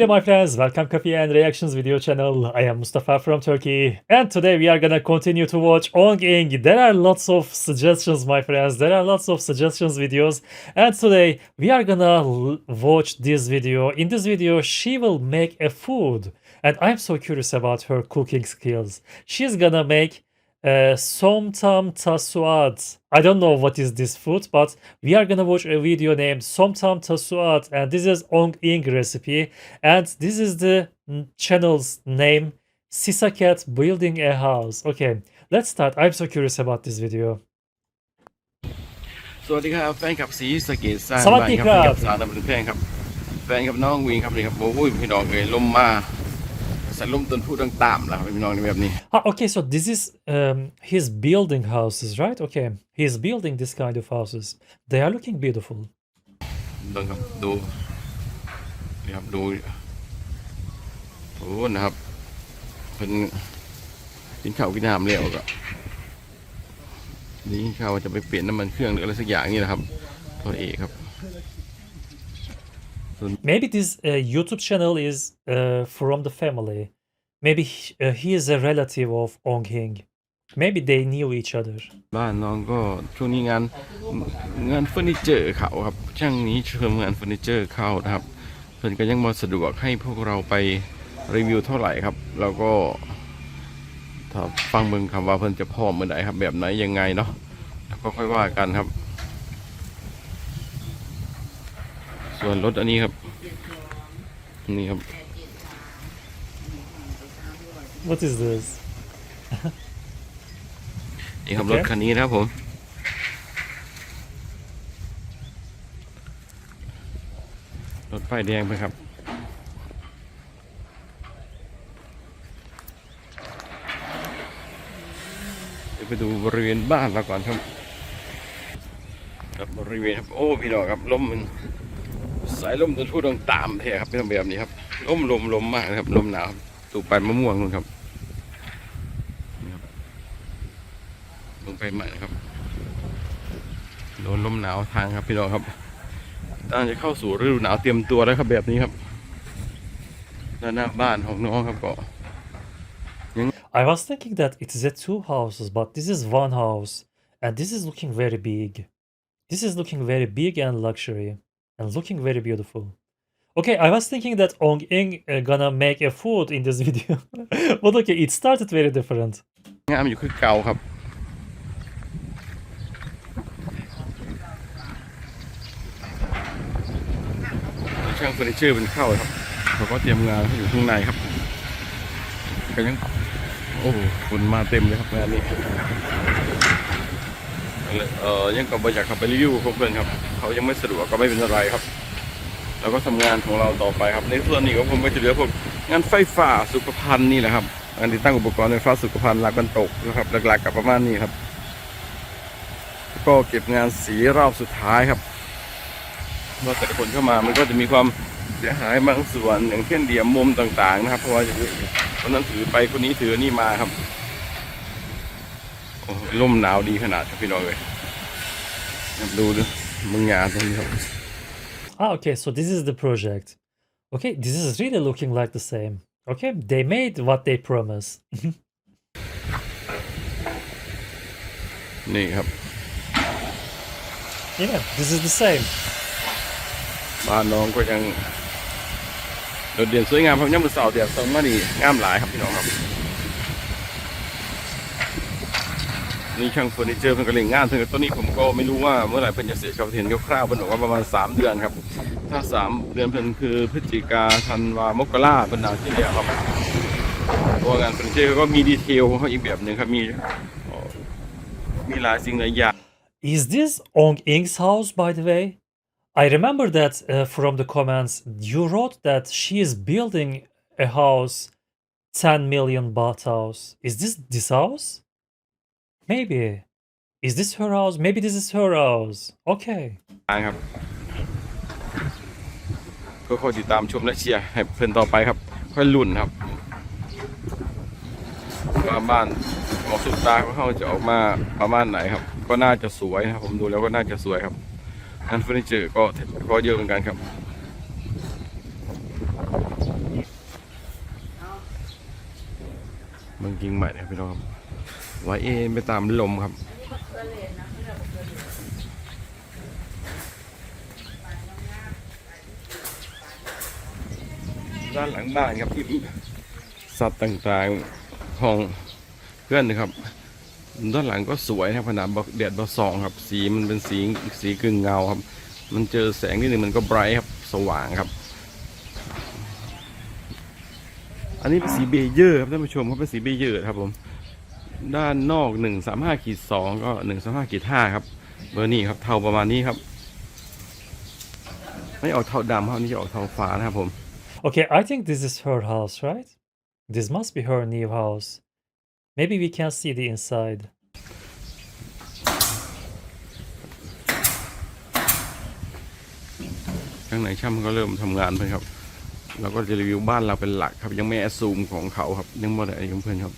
Hello my friends, welcome Coffee and Reactions video channel. I am Mustafa from Turkey and today we are gonna continue to watch Ong Ing. There are lots of suggestions my friends, there are lots of suggestions videos and today we are gonna watch this video. In this video she will make a food and I'm so curious about her cooking skills. She's gonna make uh, Somtam Tasuat. I don't know what is this food, but we are gonna watch a video named Somtam Tasuat, and this is Ong Ing recipe, and this is the mm, channel's name, Sisaket Building a House. Okay, let's start. I'm so curious about this video. สวัสดีครับแฟนคลับสีสะเกตสร้าง สวัสดีครับ แฟนคลับสาวน้ำเป็นแฟนครับ แฟนกับน้องวิงครับนี่ครับโอ้ยพี่น้องเอ้ยลมมา ใส่ลมต้นพูดต่างๆแล้วครับพี่น้องในแบบนี้ Ah, okay, so this is um, he's building houses, right? Okay, he's building this kind of houses. They are looking beautiful. เบิ่งครับดูนี่ครับดูโอ้นะครับเป็นกินข้าวกินน้ำแล้วก็นี่ข้าวว่าจะไปเปลี่ยนน้ำมันเครื่องหรืออะไรสักอย่างนี่นะครับตัวเอกครับ Maybe this uh, YouTube channel is uh, from the family. Maybe he, uh, he is a relative of Ong Hing. Maybe they knew each other. บ้านน้องก็ช่วงนี้งานงานเฟอร์นิเจอร์เขาครับช่างนี้เชิญงานเฟอร์นิเจอร์เข้านะครับเพิ่นก็ยังมาสะดวกให้พวกเราไปรีวิวเท่าไหร่ครับ แล้วก็ถ้าฟังเบิ่งคำว่าเพิ่นจะพร้อมเมื่อใดครับ แบบไหนยังไงเนาะแล้วก็ค่อยว่ากันครับ ส่วนรถอันนี้ครับ นี่ครับ What is this? นี่ครับโอรเคถคันนี้นะครับผม รถไฟแดงไปครับ เดี๋ยวไปดูบริเวณบ้านเราก่อนครับครับบริเวณครับ โอ้ พี่น้องครับลมมันสายลมต้นทุต้องตามเทครับเป็นแบบนี้ครับลมลมลมมากนะครับลมหนาวครับ ตูปไปมะม่วงนู่นครับ ลงไปใหม่นะครับ โดนลมหนาวทางครับพี่น้องครับตั้งจะเข้าสู่ฤดูหนาวเตรียมตัวแล้วครับแบบนี้ครับด้านหน้าบ้านของน้องครับก็ I was thinking that it is a two houses, but this is one house, and this is looking very big. This is looking very big and luxury, and looking very beautiful. Okay, I was thinking that Ong Ing uh, gonna make a food in this video, but okay, it started very different. งามอยู่คือเก่าครับ ช่างเฟอร์นิเจอร์เป็นเข้าครับเขาก็เตรียมงานอยู่ข้างในครับก็ยังโอ้โหฝนมาเต็มเลยครับงานนี้เออยังก็บริจาคเขาไปรีวิวเพื่อนครับ เขายังไม่สะดวกก็ไม่เป็นไรครับ แล้วก็ทำงานของเราต่อไปครับ ในส่วนนี้ก็ผมก็จะเหลือพวกงานไฟฟ้าสุขภัณฑ์นี่แหละครับงานติดตั้งอุปกรณ์ไฟฟ้าสุขภัณฑ์หลักบรรตกนะครับหลักๆกับประมาณนี้ครับ ก็เก็บงานสีรอบสุดท้ายครับเมื่อแต่ละคนเข้ามามันก็จะมีความเสียหายบางส่วนอย่างเช่นเดียมมุมต่าง ๆ นะครับ เพราะว่าคนนั้นถือไปคนนี้ถือนี่มาครับโอ้โหร่มหนาวดีขนาดครับพี่น้องเลยดูดูมึงงานตรงนี้ครับ Ah, okay, so this is the project. Okay, this is really looking like the same. Okay, they made what they promised. นี่ครับ yeah, this is the same. บ้านน้องก็ยังโดดเด่นสวยงามครับย่ำมือเสาเดียบตรงมาดีงามหลายครับพี่น้องครับ นี่ช่างเฟอร์นิเจอร์เพิ่นก็เล่งงานเพิ่นก็ตอนนี้ผมก็ไม่รู้ว่าเมื่อไหร่เพิ่นจะเสร็จครับเห็นคร่าวๆเพิ่นบอกว่าประมาณ 3 เดือนครับ ถ้า 3 เดือนเพิ่นคือพฤศจิกาธันวามกราเพิ่นน่าที่แล้วครับตัวงานเฟอร์นิเจอร์ก็มีดีเทลเขาอีกแบบหนึ่งครับมีมีหลายสิ่งหลายอย่าง Is this Ong Ing's house, by the way? I remember that uh, from the comments, you wrote that she is building a house, 10 million baht house. Is this this house? maybe is this her house maybe this is her house okay ครับก็คอยติดตามชมและเชียร์ให้เพื่อนต่อไปครับ ค่อยลุ่นครับว่าบ้านมองสุดตาของเขาจะออกมาประมาณไหนครับ ก็น่าจะสวยนะผมดูแล้วก็น่าจะสวยครับนั่นเฟอร์นิเจอร์ก็ก็เยอะเหมือนกันครับมันกิงใหม่เนี่พี่น้องครับ ไหวเอ็นไปตามลมครับ ด้านหลังบ้านครับที่สัตว์ต่างๆของเพื่อนนะครับ ด้านหลังก็สวยนะครับขนาดบอกแดดบอสองครับ สีมันเป็นสีสีกึ่งเงาครับ มันเจอแสงนิดหนึ่งมันก็ไบรท์ครับสว่างครับอันนี้เป็นสีเบเยอร์ครับท่านผู้ชมครับเป็นสีเบเยอร์ครับผม ด้านนอกหนึ่งสามห้าขีดสองก็หนึ่งสามห้าขีดห้าครับ เบอร์นี้ครับเทาประมาณนี้ครับ ไม่ออกเทาดำครับอันนี่จะออกเทาฟ้านะครับผม Okay, I think this is her house, right? This must be her new house. Maybe we can see the inside. ข้างในช่างก็เริ่มทำงานเพื่อนครับ เราก็จะรีวิวบ้านเราเป็นหลักครับ ยังไม่แอดซูมของเขาครับ ยังไม่ได้อะไรของเพื่อนครับ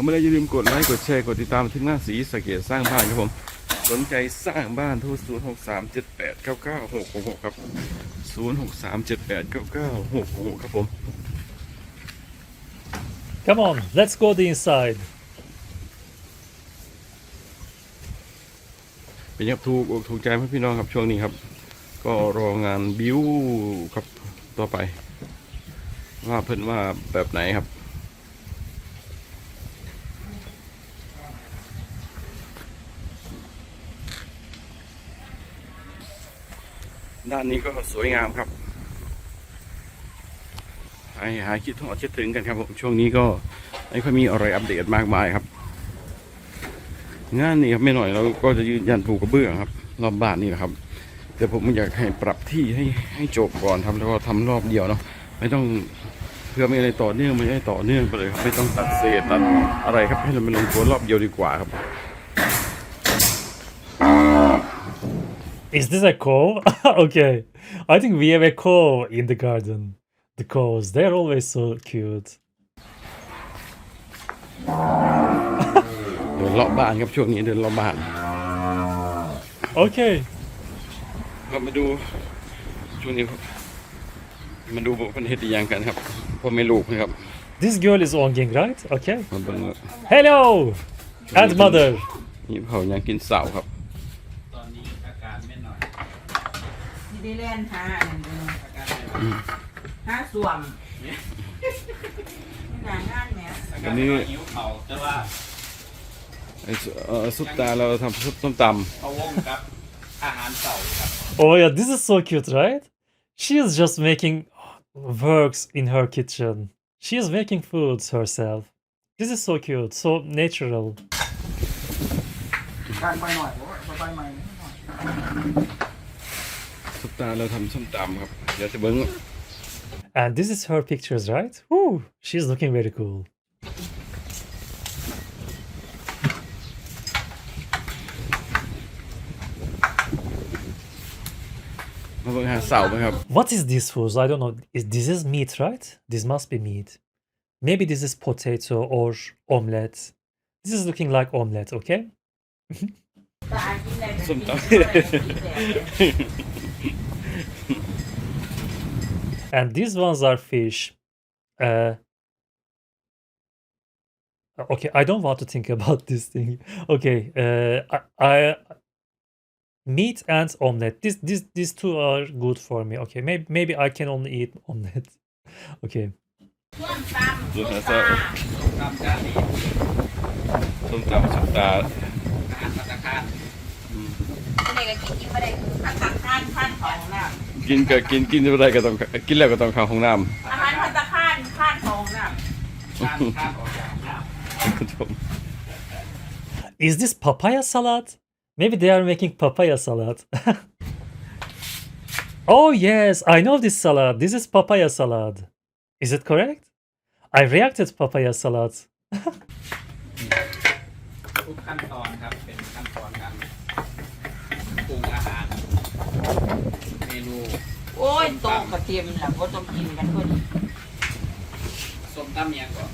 ถ้าไม่ได้อย่าลืมกดไลค์กดแชร์กดติดตามที่หน้าสีสะเกตสร้างบ้านครับผมสนใจสร้างบ้านโทรศูนย์หกสามเจ็ดแปดเก้าเก้าหกหกครับศูนย์หกสามเจ็ดแปดเก้าเก้าหกหกครับผม Come on, let's go the inside. เป็นยังถูกอกถูกใจไหมพี่น้องครับช่วงนี้ครับ ก็รองานบิวครับต่อไป ว่าเพิ่นว่าแบบไหนครับ ด้านนี้ก็สวยงามครับหายหายคิดถึงคิดถึงกันครับผมช่วงนี้ก็ไม่ค่อยมีอะไรอัปเดตมากมายครับ งานนี้ครับไม่หน่อยเราก็จะยืนยันผูกกระเบื้องครับรอบบ้านนี่แหละครับแต่ผมอยากให้ปรับที่ให้ให้จบก่อนครับแล้วก็ทำรอบเดียวเนาะไม่ต้องเพื่อไม่อะไรต่อเนื่องไม่ให้ต่อเนื่องไปเลยครับไม่ต้องตัดเศษตัดอะไรครับให้เราไปลงตัวรอบเดียวดีกว่าครับ Is this a cove? okay, I think we have a cove in the garden. The coves, they're always so cute. เดินรอบบ้านครับช่วงนี้เดินรอบบ้าน Okay, เรามาดูช่วงนี้ครับมาดูเป็นเฮ็ดอีหยังกันครับพ่อไม่ลูกนะครับ this girl is Onging, right? Okay. มาเบิ่งว่า Hello! And mother. นี่เขายังกินเสาครับ ได้เล่นหาอันนี้ อาการไม่หน่อย หาสวมงานงานแหม่ อาการไม่หน่อยหิวเข่าแต่ว่า ไอ้สเอ่อซุปตาเราทำซุปส้มตำ เขาวงกับอาหารเสาร์ครับ Oh yeah, this is so cute, right? She is just making works in her kitchen. She is making foods herself. This is so cute, so natural. การไปหน่อยไปใหม่ ซุปตาเราทำส้มตำครับ เดี๋ยวจะเบิ้ง And this is her pictures, right? Woo, she's looking very cool. มาเบิ้งหาเสาไหมครับ What is this food? I don't know. Is this is meat, right? This must be meat. Maybe this is potato or omelette. This is looking like omelette, okay? And these ones are fish. Uh, okay, I don't want to think about this thing. Okay, uh, I, I meat and omelette. This, this, these two are good for me. Okay, maybe, maybe I can only eat omelette. Okay. ช่วงตำ ดูหา ตา เสา ตามจานนี้ ส้มตำซุปตา อาหารพัตตาคาร อะไรก็กินกินไม่ได้คือพัตตาคารพันของน่ะ กินก็กินกินอะไรก็ต้องกินแล้วก็ต้องเข้าห้องน้อาหารพัตตาคารพันของน่ะทานทานออกจากน้ำคุณผู้ชม Is this papaya salad? Maybe they are making papaya salad. oh, yes, I know this salad. This is papaya salad. Is it correct? I reacted papaya salad. ำทุกขั้นตอนครับ เป็นขั้นตอนการปรุงอาหาร เมนูโอ้ยโตกระเทียมน่ะก็ต้องกินกันคนส้มตำเมียงก่อน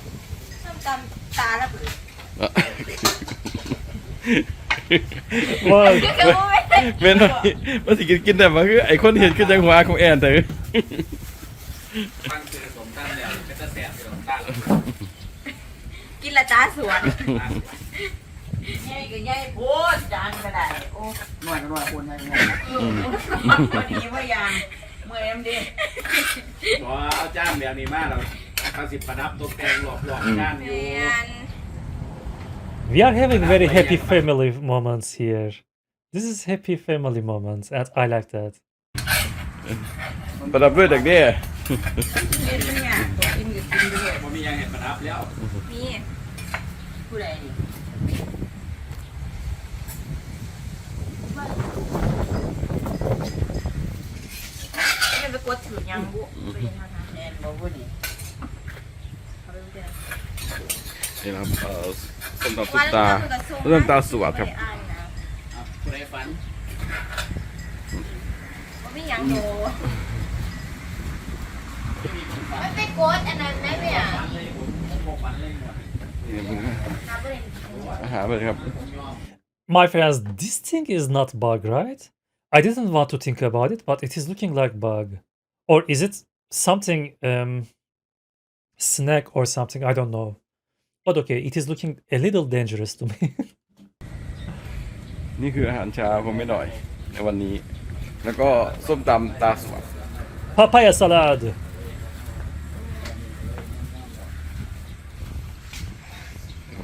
ส้มตำตาละเปลือก Wow. แม่นอยว่าสิกินกินแต่มาคือไอ้คนเห็นคือจังหวะของแอนแต่ไปานแล้วเป็นตะแสบอยู่ด้านกินละจ้าสวน ใหญ่ก็ใหญ่โพดจานก็ได้โอ้ นวดก็นวดคนให้นวด วันนี้ว่ายางเมื่อยมดิ พอเอาจ้างแบบนี้มาแล้วเขาสิประดับตกแต่งหลอกหลอกด้าน แม อยู่ น We are having very happy family moments here. This is happy family moments, and I like that. ประดับด้วยจากนี้ เล่นเป็นไงกินกับกินด้วย บ่มีหยังให้ประดับแล้ว ไม่ไปกดถือยังบุไปยังทางแอนบ่บุนี่เขาไปเรียน นี่นะครับเอ่อส้มตำซุปตาส้มตำตาสวดครับ เอาผู้ใดฝัน บ่มีหยังโดไม่ไปกดอันนั้นได้ไหมอ่ะ ฝันเลยผมผมบอกฝันเลยหมด นี่มึง นับบ่ได้ อาหารเลยครับ ผมยอม My friends, this thing is not bug, right? I didn't want to think about it, but it is looking like bug. Or is it something um snack or something? I don't know. But okay, it is looking a little dangerous to me. นี่คืออาหารเช้าของไม่หน่อย ในวันนี้ แล้วก็ส้มตำตาสวด Papaya salad.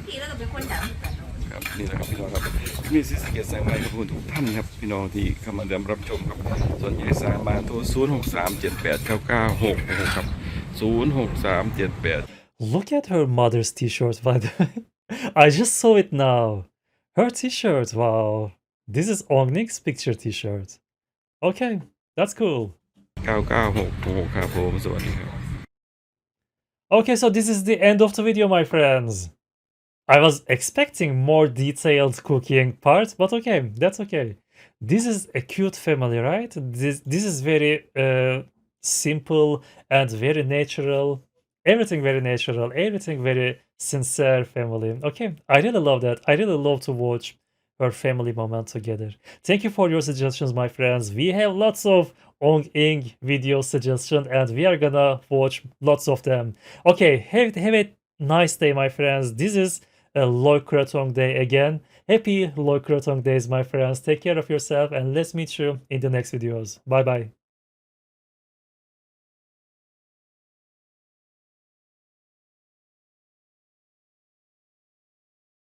พี่แล้วก็เป็นคนดัง ครับนี่นะครับพี่น้องครับ มีซิสเกตแสงไม้ขอบคุณทุกท่านครับพี่น้องที่เข้ามาเดิมรับชมครับ ส่วนใหญ่สายมาโทร0 6 3 7 8 9 9 6 6ครับ0 6 3 7 8 Look at her mother's t-shirt, by the way. I just saw it now. Her t-shirt, wow. This is Ongnik's picture t-shirt. Okay, that's cool. 9 9 6 6ครับผมสวัสดีครับ Okay, so this is the end of the video, my friends. I was expecting more detailed cooking part, but okay, that's okay. This is a cute family, right? This this is very uh, simple and very natural. Everything very natural, everything very sincere family. Okay, I really love that. I really love to watch our family moment together. Thank you for your suggestions, my friends. We have lots of Ong Ing video suggestions, and we are gonna watch lots of them. Okay, have, have a nice day, my friends. This is a Loy Krathong Day again. Happy Loy Krathong Days, my friends. Take care of yourself, and let's meet you in the next videos. Bye bye.